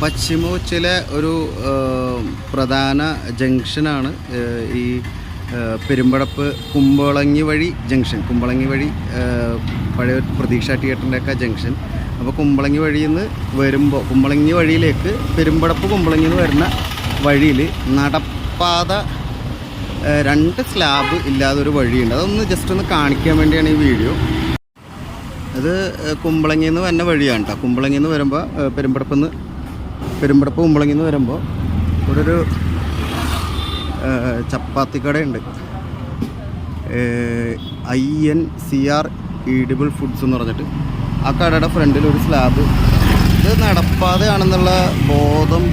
പശ്ചിമ കൊച്ചിയിലെ ഒരു പ്രധാന ജംഗ്ഷനാണ് ഈ പെരുമ്പടപ്പ് കുമ്പളങ്ങി വഴി ജംഗ്ഷൻ. കുമ്പളങ്ങി വഴി പഴയ പ്രതീക്ഷ തിയേറ്ററിന്റെയൊക്കെ ജംഗ്ഷൻ. അപ്പോൾ കുമ്പളങ്ങി വഴിയിൽ നിന്ന് വരുമ്പോൾ കുമ്പളങ്ങി വഴിയിലേക്ക് പെരുമ്പടപ്പ് കുമ്പളങ്ങി നിന്ന് വരുന്ന വഴിയിൽ നടപ്പാത രണ്ട് സ്ലാബ് ഇല്ലാതെ ഒരു വഴിയുണ്ട്. അതൊന്ന് ജസ്റ്റ് ഒന്ന് കാണിക്കാൻ വേണ്ടിയാണ് ഈ വീഡിയോ. അത് കുമ്പളങ്ങിയിൽ നിന്ന് വന്ന വഴിയാണ് കേട്ടോ കുമ്പളങ്ങിയിൽ നിന്ന് വരുമ്പോൾ പെരുമ്പടപ്പിൽ നിന്ന് പെരുമ്പടപ്പ് കുമ്പളങ്ങി വരുമ്പോൾ ഇവിടെ ഒരു ചപ്പാത്തി കടയുണ്ട് I N C R edible foods എന്ന് പറഞ്ഞിട്ട് ആ കടയുടെ ഫ്രണ്ടിൽ ഒരു സ്ലാബ്. ഇത് നടപ്പാതെയാണെന്നുള്ള ബോധം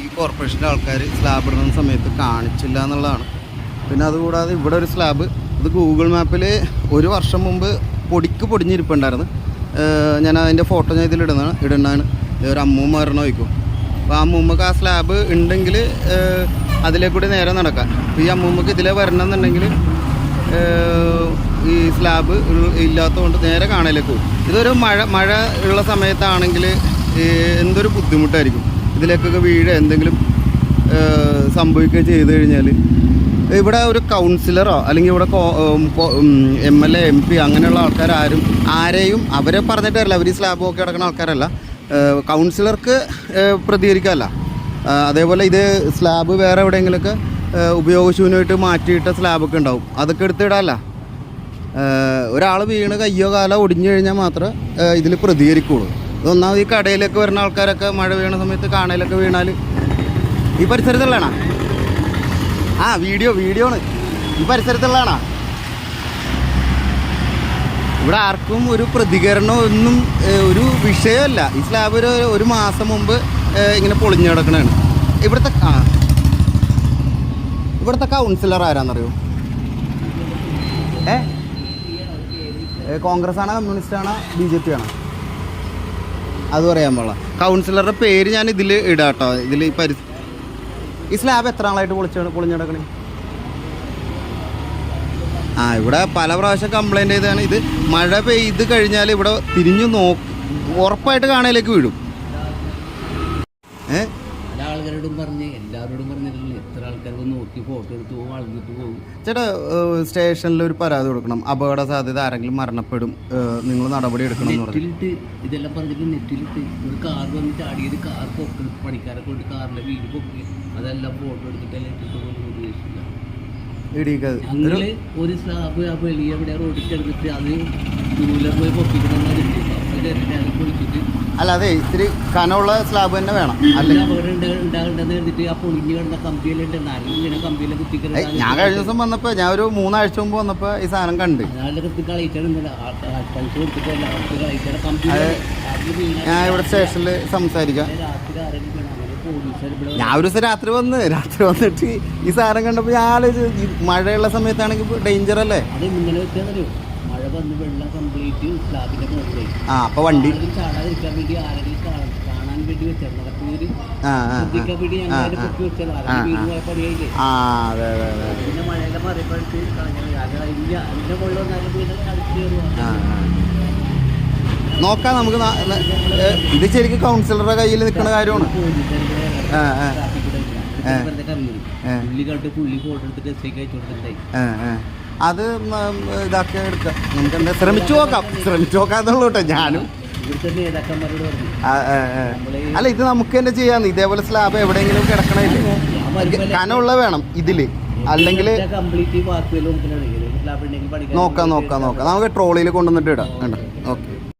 ഈ കോർപ്പറേഷന്റെ ആൾക്കാർ സ്ലാബ് ഇടുന്ന സമയത്ത് കാണിച്ചില്ല എന്നുള്ളതാണ്. പിന്നെ അതുകൂടാതെ ഇവിടെ ഒരു സ്ലാബ് ഇത് ഗൂഗിൾ മാപ്പിൽ ഒരു വർഷം മുമ്പ് പൊടിക്ക് പൊടിഞ്ഞിരിപ്പുണ്ടായിരുന്നു. ഞാൻ അതിന്റെ ഫോട്ടോ ഞാൻ ഇതിൽ ഇടുന്നതാണ് ഇടുന്നതാണ്. ഒരു അമ്മൂമ്മ വരണ ചോദിക്കും അപ്പോൾ ആ അമ്മൂമ്മക്ക് ആ സ്ലാബ് ഉണ്ടെങ്കിൽ അതിലേ കൂടി നേരെ നടക്കാം. അപ്പോൾ ഈ അമ്മൂമ്മക്ക് ഇതിലേ വരണമെന്നുണ്ടെങ്കിൽ എന്നുണ്ടെങ്കിൽ ഈ സ്ലാബ് ഇല്ലാത്തതുകൊണ്ട് നേരെ കാണലേക്ക് പോകും. ഇതൊരു മഴ മഴ ഉള്ള സമയത്താണെങ്കിൽ എന്തൊരു ബുദ്ധിമുട്ടായിരിക്കും. ഇതിലേക്കൊക്കെ വീഴ എന്തെങ്കിലും സംഭവിക്കുകയോ ചെയ്തു കഴിഞ്ഞാൽ ഇവിടെ ഒരു കൗൺസിലറോ അല്ലെങ്കിൽ ഇവിടെ M L A M P അങ്ങനെയുള്ള ആൾക്കാരും ആരെയും അവരെ പറഞ്ഞിട്ടല്ല. അവർ ഈ സ്ലാബ് ഒക്കെ കിടക്കുന്ന ആൾക്കാരല്ല. കൗൺസിലർക്ക് പ്രതികരിക്കാമല്ല അതേപോലെ ഇത് സ്ലാബ് വേറെ എവിടെയെങ്കിലുമൊക്കെ ഉപയോഗശൂന്യമായിട്ട് മാറ്റിയിട്ട സ്ലാബൊക്കെ ഉണ്ടാവും. അതൊക്കെ എടുത്തിടാല്ല ഒരാൾ വീണ് കയ്യോ കാലോ ഒടിഞ്ഞു കഴിഞ്ഞാൽ മാത്രമേ ഇതിൽ പ്രതികരിക്കുള്ളൂ. ഇതൊന്നാമത് ഈ കടയിലൊക്കെ വരുന്ന ആൾക്കാരൊക്കെ മഴ വീണ സമയത്ത് കാണയിലൊക്കെ വീണാൽ ഈ പരിസരത്തുള്ളതാണോ? ആ വീഡിയോ വീഡിയോ ആണ് ഈ പരിസരത്തുള്ളതാണോ? ഇവിടെ ആർക്കും ഒരു പ്രതികരണം ഒന്നും ഒരു വിഷയമല്ല. ഈ സ്ലാബ് ഒരു ഒരു മാസം മുമ്പ് ഇങ്ങനെ പൊളിഞ്ഞു കിടക്കണതാണ്. ഇവിടുത്തെ ആ. ഇവിടുത്തെ കൗൺസിലർ ആരാന്നറിയോ? ഏ? കോൺഗ്രസ് ആണോ കമ്മ്യൂണിസ്റ്റ് ആണോ ബി ജെ പി ആണോ അത് പറയാൻ പാടില്ല. കൗൺസിലറുടെ പേര് ഞാൻ ഇതിൽ ഇടാട്ടോ. ഇതിൽ ഈ സ്ലാബ് എത്ര നാളായിട്ട് പൊളിച്ചാണ് പൊളിഞ്ഞു കിടക്കണേ? ആ ഇവിടെ പല പ്രാവശ്യം കംപ്ലൈന്റ് ചെയ്താണ് ഇത് മഴ പെയ്ത് കഴിഞ്ഞാൽ ഇവിടെ തിരിഞ്ഞു നോ ഉറപ്പായിട്ട് കാണയിലേക്ക് വീഴും. ഏ? പല ആൾക്കാരോടും പറഞ്ഞ് എല്ലാവരോടും പറഞ്ഞിട്ടില്ല. എത്ര ആൾക്കാർക്ക് നോക്കി ഫോട്ടോ എടുത്ത് പോകും അളന്നിട്ട് പോകും ചേട്ടാ സ്റ്റേഷനിൽ ഒരു പരാതി കൊടുക്കണം. അപകട സാധ്യത ആരെങ്കിലും മരണപ്പെടും നിങ്ങൾ നടപടി എടുക്കണം എന്ന് പറഞ്ഞു നെറ്റിലിട്ട് ഇതെല്ലാം പറഞ്ഞിട്ട് നെറ്റിലിട്ട് ഒരു കാർ വന്ന് ചാടിയത് കാർ പൊക്കി പണിക്കാരെ കൊണ്ട് കാറിലെ വീട് പൊക്കി അതെല്ലാം ഫോട്ടോ എടുത്തിട്ടെല്ലാം ഇട്ടിട്ട് പോകുന്ന ഉദ്ദേശിച്ചില്ല. ഇടിക്കത് ഒരു സ്ലാബ് ആ വെളിയെ എവിടെ റോഡിൽ കിടന്നിട്ട് അത് ടൂലർ പോയി പൊക്കിക്കണമെന്ന് പൊളിച്ചിട്ട് അല്ല അതെ ഇത്തിരി കനമുള്ള സ്ലാബ് തന്നെ വേണം. ഞാൻ കഴിഞ്ഞ ദിവസം വന്നപ്പോ ഞാൻ ഒരു മൂന്നാഴ്ച മുമ്പ് വന്നപ്പോ ഈ സാധനം കണ്ട്. ഞാൻ ഇവിടെ സ്റ്റേഷനിൽ സംസാരിക്കാം. ഞാൻ ഒരു ദിവസം രാത്രി വന്ന് രാത്രി വന്നിട്ട് ഈ സാധനം കണ്ടപ്പോൾ ഞാൻ ആലോചിച്ചു മഴയുള്ള സമയത്താണെങ്കിൽ ഡേഞ്ചർ അല്ലേ? അത് ഇങ്ങനെ വെച്ചാൽ മഴ വന്ന് വെള്ളം കംപ്ലീറ്റ് സ്ലാബിന്റെ മുകളിൽ ആ അപ്പൊ വണ്ടി ആരെങ്കിലും ചാടാതിരിക്കാൻ വേണ്ടി ആരെങ്കിലും കാണാൻ കാണാൻ വേണ്ടി വെച്ചാൽ നടക്കുന്നവര് ആ വേണ്ടി ആരെങ്കിലും പിന്നെ മഴയെല്ലാം അതിന്റെ മുകളിൽ വന്നാലും. നോക്കാം നമുക്ക് ഇത് ശരിക്കും കൗൺസിലറുടെ കയ്യിൽ നിൽക്കുന്ന കാര്യമാണ്. ആ, ആ. അത് ഇതാക്കി എടുക്കാം. നമുക്ക് എന്താ ശ്രമിച്ചു നോക്കാം. ശ്രമിച്ചു നോക്കാന്നുള്ളൂ കേട്ടോ ഞാനും. അല്ല ഇത് നമുക്ക് തന്നെ ചെയ്യാന്ന് ഇതേപോലെ സ്ലാബ് എവിടെയെങ്കിലും കിടക്കണേ കനമുള്ള വേണം ഇതിൽ. അല്ലെങ്കിൽ നോക്കാം നോക്കാം നോക്കാം. നമുക്ക് ട്രോളിയിൽ കൊണ്ടുവന്നിട്ട് ഇടാം. കണ്ടോ? ഓക്കെ.